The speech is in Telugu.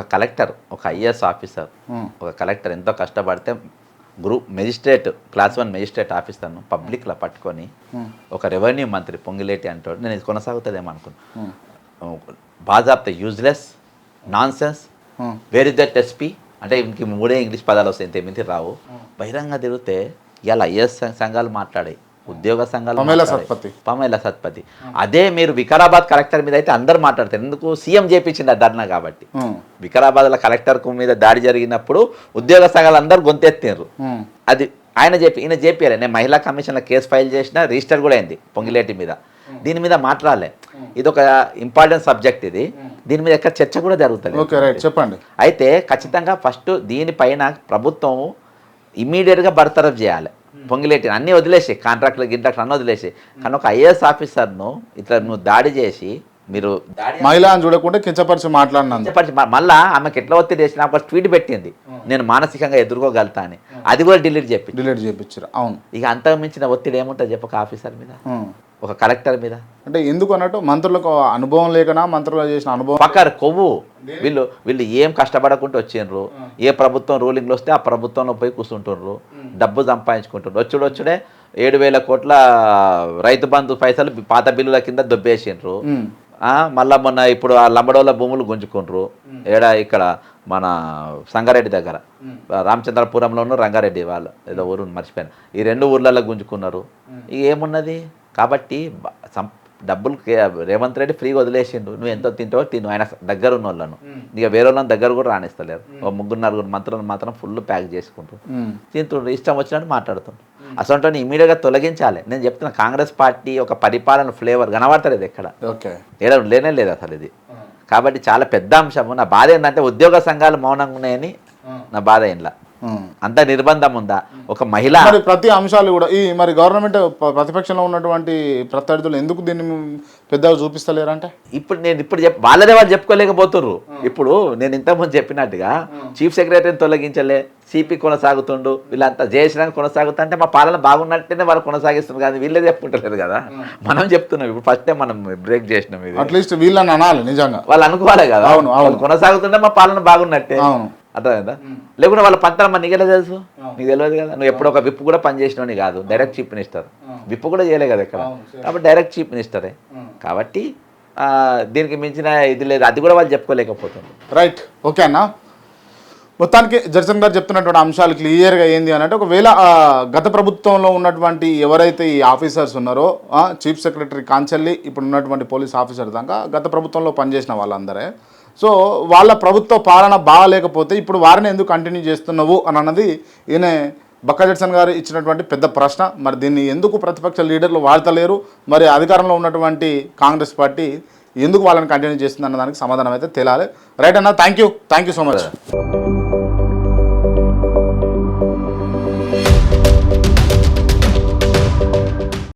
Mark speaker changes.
Speaker 1: ఒక కలెక్టర్ ఒక ఐఏఎస్ ఆఫీసర్ ఒక కలెక్టర్ ఎంతో కష్టపడితే group magistrate class one magistrate ఆఫీసర్ను పబ్లిక్లో పట్టుకొని ఒక రెవెన్యూ మంత్రి పొంగిలేటి అంటాడు. నేను ఇది కొనసాగుతుందేమో అనుకున్నా.
Speaker 2: Um,
Speaker 1: బాజాప్త useless nonsense where is that SP? అంటే ఇంక మూడే ఇంగ్లీష్ పదాలు వస్తాయి ఇంత ఎనిమిది రావు. బహిరంగ తిరిగితే ఇలా ఐఎస్ సంఘాలు మాట్లాడాయి. ఉద్యోగ సంఘాలు
Speaker 2: పమేలా. సత్పతి.
Speaker 1: అదే మీరు వికారాబాద్ కలెక్టర్ మీద అయితే అందరు మాట్లాడతారు. ఎందుకు? సీఎం చేపించింది ఆ ధర్నా కాబట్టి. వికారాబాద్లో కలెక్టర్ మీద దాడి జరిగినప్పుడు ఉద్యోగ సంఘాలు అందరూ గొంతెత్తారు అది ఆయన చెప్పి ఈయన చెప్పారు నేను మహిళా కమిషన్లో కేసు ఫైల్ చేసిన రిజిస్టర్ కూడా అయింది పొంగిలేటి మీద. దీని మీద మాట్లాడలే. ఇది ఒక ఇంపార్టెంట్ సబ్జెక్ట్ ఇది. దీని మీద ఎక్కడ చర్చ కూడా జరుగుతుంది
Speaker 2: ఓకే రైట్. చెప్పండి.
Speaker 1: అయితే ఖచ్చితంగా ఫస్ట్ దీనిపైన ప్రభుత్వం ఇమీడియట్గా బర్తరఫ్ చేయాలి. పొంగిలేటి అన్నీ వదిలేసి కాంట్రాక్ట్లు గింట్రాక్ట్లు అన్నీ వదిలేసి. కానీ ఒక ఐఏఎస్ ఆఫీసర్ను ఇట్లా నువ్వు దాడి చేసి మీరు
Speaker 2: మహిళ అని చూడకుండా కించపరిచి మాట్లాడినందు
Speaker 1: చెప్పండి మ- మళ్ళా ఆమెకి ఎట్లా ఒత్తిడి చేసిన ఒక ట్వీట్ పెట్టింది. నేను మానసికంగా ఎదుర్కోగలుగుతా అని. అది కూడా డిలీట్ చెప్పి
Speaker 2: డిలీట్ చేయించారు అవును.
Speaker 1: ఇక అంతకు మించిన ఒత్తిడి ఏముంటుంది చెప్పక ఆఫీసర్ మీద. ఒక కలెక్టర్ మీద.
Speaker 2: అంటే ఎందుకు అన్నట్టు మంత్రులకు అనుభవం లేకనా మంత్రులు చేసిన అనుభవం
Speaker 1: పక్కర్ కొవ్వు. వీళ్ళు వీళ్ళు ఏం కష్టపడకుండా వచ్చిండ్రు. ఏ ప్రభుత్వం రూలింగ్లో వస్తే ఆ ప్రభుత్వంలో పోయి కూర్చుంటుండ్రు డబ్బు సంపాదించుకుంటుండ్రు. వచ్చుడు వచ్చుడే ఏడు వేల కోట్ల రైతు బంధు పైసలు పాత బిల్లుల కింద దొబ్బేసిండ్రు. మళ్ళా మొన్న ఇప్పుడు ఆ లంబడోళ్ళ భూములు గుంజుకుండ్రు. ఏడ ఇక్కడ మన సంగారెడ్డి దగ్గర. రామచంద్రపురంలోను రంగారెడ్డి వాళ్ళు ఏదో ఊరు మర్చిపోయాను. ఈ రెండు ఊర్లలో గుంజుకున్నారు. ఇక ఏమున్నది? కాబట్టి డబ్బులు రేవంత్ రెడ్డి ఫ్రీగా వదిలేసిండు. నువ్వు ఎంతో తింటావో తిను. ఆయన దగ్గర ఉన్న వాళ్ళను ఇక వేరే వాళ్ళని దగ్గర కూడా రాణిస్తలేరు ఓ ముగ్గురు నలుగురు మంత్రులను మాత్రం ఫుల్ ప్యాక్ చేసుకుంటారు
Speaker 2: ఉమ్,
Speaker 1: తింటుండ్రు. ఇష్టం వచ్చినట్టు మాట్లాడుతుండ్రు. అసలు ఇమీడియట్గా తొలగించాలి. నేను చెప్తున్నా కాంగ్రెస్ పార్టీ ఒక పరిపాలన ఫ్లేవర్ కనబడతలేదు ఎక్కడ.
Speaker 2: ఓకే.
Speaker 1: ఏడా లేనే లేదు అసలు ఇది. కాబట్టి చాలా పెద్ద అంశము. నా బాధ ఏంటంటే ఉద్యోగ సంఘాలు మౌనంగా ఉన్నాయని నా బాధ ఏంలా. అంత నిర్బంధం ఉందా? ఒక మహిళ
Speaker 2: మరి ప్రతి అంశాలు కూడా ఈ మరి గవర్నమెంట్ ప్రతిపక్షంలో ఉన్నటువంటి ప్రత్యర్థులు ఎందుకు దీన్ని పెద్దగా చూపిస్తలేరంటే?
Speaker 1: ఇప్పుడు నేను ఇప్పుడు చెప్ వాళ్ళదే వాళ్ళు చెప్పుకోలేకపోతుర్రు. ఇప్పుడు నేను ఇంతకుముందు చెప్పినట్టుగా చీఫ్ సెక్రటరీని తొలగించలే సిపి కొనసాగుతుండు వీళ్ళంతా జయశ్రామ్ కొనసాగుతుంటే మా పాలన బాగున్నట్టేనే వాళ్ళు కొనసాగిస్తున్నారు కానీ వీళ్ళే చెప్పుకుంటలేరు కదా. మనం చెప్తున్నాం ఇప్పుడు ఫస్ట్ టైం మనం బ్రేక్ చేసినాం ఇది.
Speaker 2: అట్లీస్ట్ వీళ్ళని అనాలి నిజంగా.
Speaker 1: వాళ్ళు అనుకోవాలి కదా.
Speaker 2: అవును.
Speaker 1: వాళ్ళు కొనసాగుతుంటే మా పాలన బాగున్నట్టే. అర్థమైందా? లేకుంటే వాళ్ళ పంతరం మరి నీకెలా తెలుసు? నీకు తెలియదు కదా? నువ్వు ఎప్పుడు ఒక విప్పు కూడా పనిచేసినవి కాదు. డైరెక్ట్ చీఫ్ మినిస్టర్ విప్పు కూడా చేయలే కదా ఇక్కడ కాబట్టి డైరెక్ట్ చీఫ్ మినిస్టరే కాబట్టి ఆ, దీనికి మించిన ఇది లేదు. అది కూడా వాళ్ళు చెప్పుకోలేకపోతుంది
Speaker 2: రైట్ ఓకే అన్న. మొత్తానికి జర్సన్ గారు చెప్తున్నటువంటి అంశాలు క్లియర్గా ఏంది అని అంటే ఒకవేళ గత ప్రభుత్వంలో ఉన్నటువంటి ఎవరైతే ఈ ఆఫీసర్స్ ఉన్నారో చీఫ్ సెక్రటరీ కాంచెల్లి ఇప్పుడు ఉన్నటువంటి పోలీస్ ఆఫీసర్ దాకా గత ప్రభుత్వంలో పనిచేసిన వాళ్ళందరే. సో వాళ్ళ ప్రభుత్వ పాలన బాగాలేకపోతే ఇప్పుడు వారిని ఎందుకు కంటిన్యూ చేస్తున్నావు అని అన్నది ఈయన బక్క జడ్సన్ గారు ఇచ్చినటువంటి పెద్ద ప్రశ్న. మరి దీన్ని ఎందుకు ప్రతిపక్ష లీడర్లు వాడతలేరు మరి అధికారంలో ఉన్నటువంటి కాంగ్రెస్ పార్టీ ఎందుకు వాళ్ళని కంటిన్యూ చేస్తుంది అన్న దానికి సమాధానం అయితే తేలాలి. రైట్ అన్న? Thank you thank you so much